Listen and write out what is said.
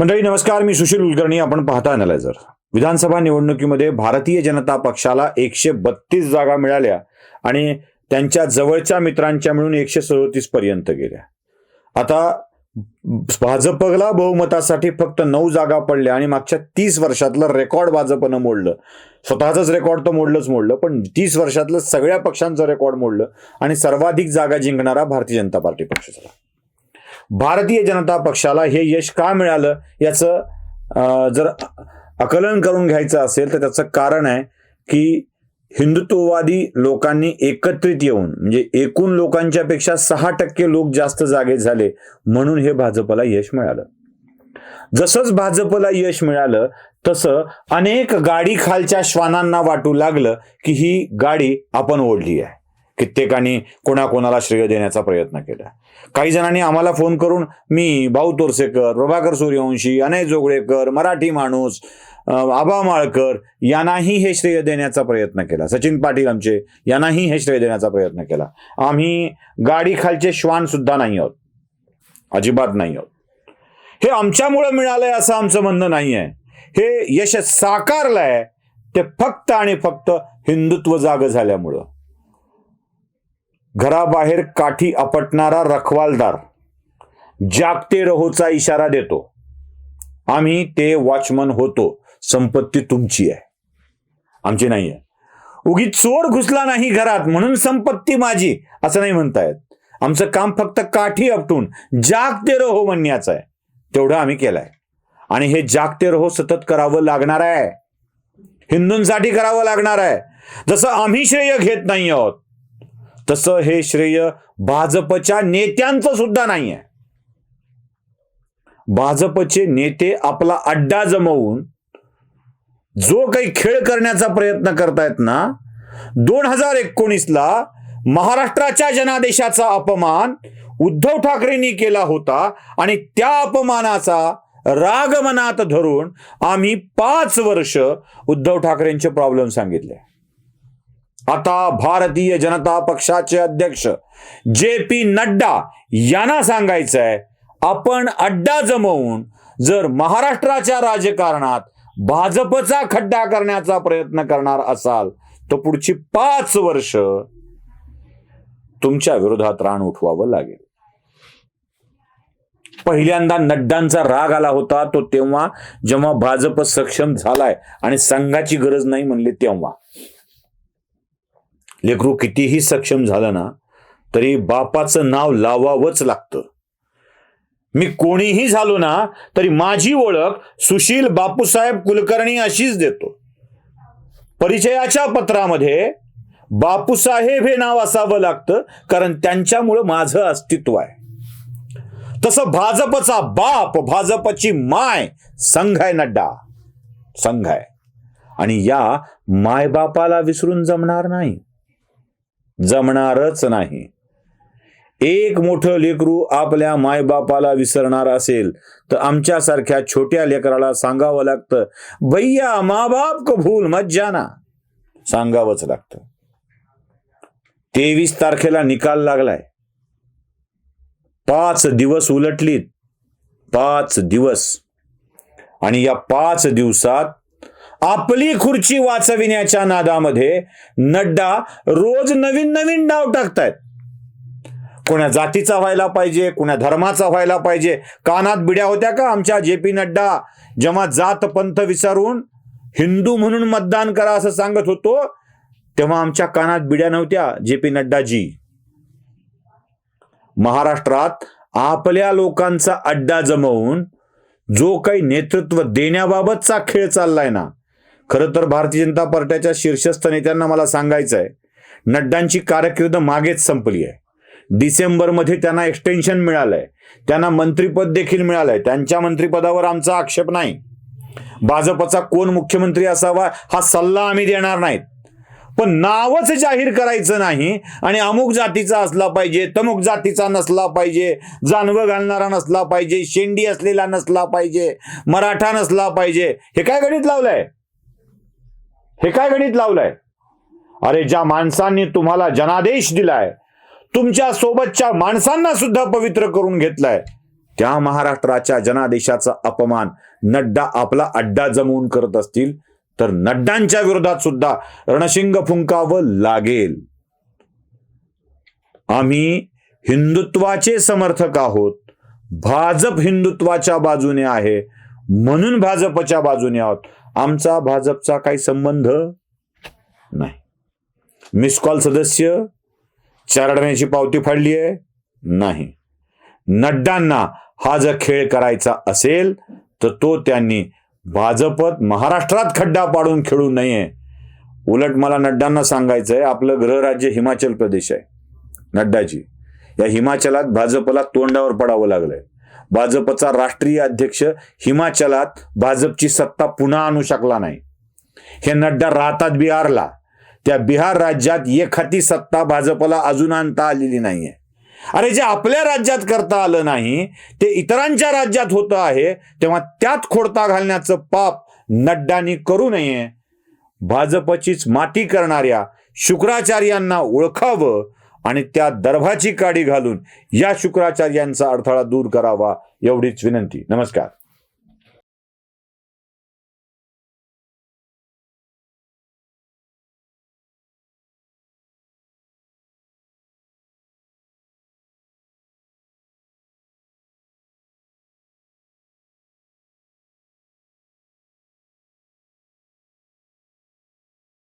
मंडळी नमस्कार. मी सुशील कुलकर्णी. आपण पाहता अनालायझर विधानसभा निवडणुकीमध्ये भारतीय जनता पक्षाला एकशे बत्तीस जागा मिळाल्या आणि त्यांच्या जवळच्या मित्रांच्या मिळून एकशे सदोतीस पर्यंत गेल्या. आता भाजपला बहुमतासाठी फक्त नऊ जागा पडल्या आणि मागच्या तीस वर्षातलं रेकॉर्ड भाजपनं मोडलं. स्वतःच रेकॉर्ड तर मोडलंच मोडलं पण तीस वर्षातलं सगळ्या पक्षांचं रेकॉर्ड मोडलं आणि सर्वाधिक जागा जिंकणारा भारतीय जनता पार्टी पक्ष झाला. भारतीय जनता पक्षाला हे यश का मिळालं याचं अं, जर आकलन करून घ्यायचं असेल तर त्याचं कारण आहे की हिंदुत्ववादी लोकांनी एकत्रित येऊन म्हणजे एकूण लोकांच्या पेक्षा सहा टक्के लोक जास्त जागे झाले म्हणून हे भाजपला यश मिळालं. जसंच भाजपला यश मिळालं तसं अनेक गाडी खालच्या श्वानांना वाटू लागलं की ही गाडी आपण ओढली आहे. कित्येकानी कोणाकोणाला श्रेय देण्याचा प्रयत्न केला. काही जणांनी आम्हाला फोन करून मी भाऊ तोरसेकर प्रभाकर सूर्यवंशी अनय जोगळेकर मराठी माणूस आबा माळकर यांनाही हे श्रेय देण्याचा प्रयत्न केला. सचिन पाटील आमचे यांनाही हे श्रेय देण्याचा प्रयत्न केला. आम्ही गाडी खालचे श्वान सुद्धा नाही आहोत. अजिबात नाही आहोत. हे आमच्यामुळं मिळालंय असं आमचं म्हणणं नाही आहे हे यश साकारलंय ते फक्त आणि फक्त हिंदुत्व जाग झाल्यामुळं. घराबाहेर काठी आपटणारा रखवालदार जागते रहोचा इशारा देतो. आम्ही ते वॉचमन होतो. संपत्ती तुमची आहे. आमची नाही आहे उगी चोर घुसला नाही घरात म्हणून संपत्ती माझी असं नाही म्हणतायत. आमचं काम फक्त काठी आपटून जागते रहो म्हणण्याचं आहे. तेवढं आम्ही केलंय. आणि हे जागते रहो सतत करावं लागणार आहे. हिंदूंसाठी करावं लागणार आहे. जसं आम्ही श्रेय घेत नाही आहोत तसं हे श्रेय भाजपच्या नेत्यांचं सुद्धा नाही आहे भाजपचे नेते आपला अड्डा जमवून जो काही खेळ करण्याचा प्रयत्न करतायत ना दोन हजार एकोणीसला महाराष्ट्राच्या जनादेशाचा अपमान उद्धव ठाकरेंनी केला होता आणि त्या अपमानाचा राग मनात धरून आम्ही पाच वर्ष उद्धव ठाकरेंचे प्रॉब्लेम सांगितले. आता भारतीय जनता पक्षाचे अध्यक्ष जे पी नड्डा यांना सांगायचं आहे आपण अड्डा जमवून जर महाराष्ट्राच्या राजकारणात भाजपचा खड्डा करण्याचा प्रयत्न करणार असाल तर पुढची पाच वर्ष तुमच्या विरोधात रान उठवावं लागेल. पहिल्यांदा नड्डांचा राग आला होता तो तेव्हा जेव्हा भाजप सक्षम झालाय आणि संघाची गरज नाही म्हणले तेव्हा. लेकरू कितीही सक्षम झालं ना तरी बापाचं नाव लावावंच लागतं. मी कोणीही झालो ना तरी माझी ओळख सुशील बापूसाहेब कुलकर्णी अशीच देतो. परिचयाच्या पत्रामध्ये बापूसाहेब हे नाव असावं लागतं कारण त्यांच्यामुळं माझं अस्तित्व आहे. तसं भाजपचा बाप भाजपची माय संघ आहे नड्डा. संघ आहे आणि या मायबापाला विसरून जमणार नाही. जमणारच नाही. एक मोठं लेकरू आपल्या मायबापाला विसरणार असेल तर आमच्यासारख्या छोट्या लेकराला सांगावं लागतं भैया माबाप को भूल मत जाना. सांगावंच लागतं. तेवीस तारखेला निकाल लागलाय. पाच दिवस उलटलीत. पाच दिवस. आणि या पाच दिवसात आपली खुर्ची वाचविण्याच्या नादामध्ये नड्डा रोज नवीन नवीन डाव टाकतायत. कोण्या जातीचा व्हायला पाहिजे कोण्या धर्माचा व्हायला पाहिजे कानात बिड्या होत्या का आमच्या जे पी नड्डा? जेव्हा जात पंथ विचारून हिंदू म्हणून मतदान करा असं सांगत होतो तेव्हा आमच्या कानात बिड्या नव्हत्या जे पी नड्डाजी. महाराष्ट्रात आपल्या लोकांचा अड्डा जमवून जो काही नेतृत्व देण्याबाबतचा खेळ चाललाय ना खरं तर भारतीय जनता पार्टीच्या शीर्षस्थ नेत्यांना मला सांगायचं आहे नड्डांची कारकीर्द मागेच संपली आहे. डिसेंबरमध्ये त्यांना एक्सटेन्शन मिळालंय. त्यांना मंत्रीपद देखील मिळालंय. त्यांच्या मंत्रिपदावर आमचा आक्षेप नाही. भाजपचा कोण मुख्यमंत्री असावा हा सल्ला आम्ही देणार नाहीत. पण नावच जाहीर करायचं नाही आणि अमुक जातीचा असला पाहिजे तमुक जातीचा नसला पाहिजे जानवं घालणारा नसला पाहिजे शेंडी असलेला नसला पाहिजे मराठा नसला पाहिजे हे काय गणित लावलंय? हे काय गणित लावलंय? अरे ज्या माणसांनी तुम्हाला जनादेश दिलाय तुमच्या सोबतच्या माणसांना सुद्धा पवित्र करून घेतलाय त्या महाराष्ट्राच्या जनादेशाचा अपमान नड्डा आपला अड्डा जमवून करत असतील तर नड्डांच्या विरोधात सुद्धा रणशिंग फुंकावं लागेल. आम्ही हिंदुत्वाचे समर्थक आहोत. भाजप हिंदुत्वाच्या बाजूने आहे म्हणून भाजपच्या बाजूने आहोत. आमचा भाजपचा काही संबंध नाही. मिस कॉल सदस्य चार पावती फाडली आहे? नाही. नड्डांना हा जर खेळ करायचा असेल तर तो त्यांनी भाजपत महाराष्ट्रात खड्डा पाडून खेळू नये. उलट मला नड्डांना सांगायचं आहे आपलं गृहराज्य हिमाचल प्रदेश आहे. नड्डाची या हिमाचलात भाजपला तोंडावर पडावं लागलंय. भाजपचा राष्ट्रीय अध्यक्ष हिमाचलात भाजपची सत्ता पुन्हा आणू शकला नाही. हे नड्डा राहतात बिहारला. त्या बिहार राज्यात एखादी सत्ता भाजपला अजून आणता आलेली नाहीये. अरे जे आपल्या राज्यात करता आलं नाही ते इतरांच्या राज्यात होतं आहे तेव्हा त्यात खोडता घालण्याचं पाप नड्डानी करू नये. भाजपचीच माती करणाऱ्या शुक्राचार्यांना ओळखावं आणि त्या दर्भाची काडी घालून या शुक्राचार्यांचा अडथळा दूर करावा एवढीच विनंती. नमस्कार.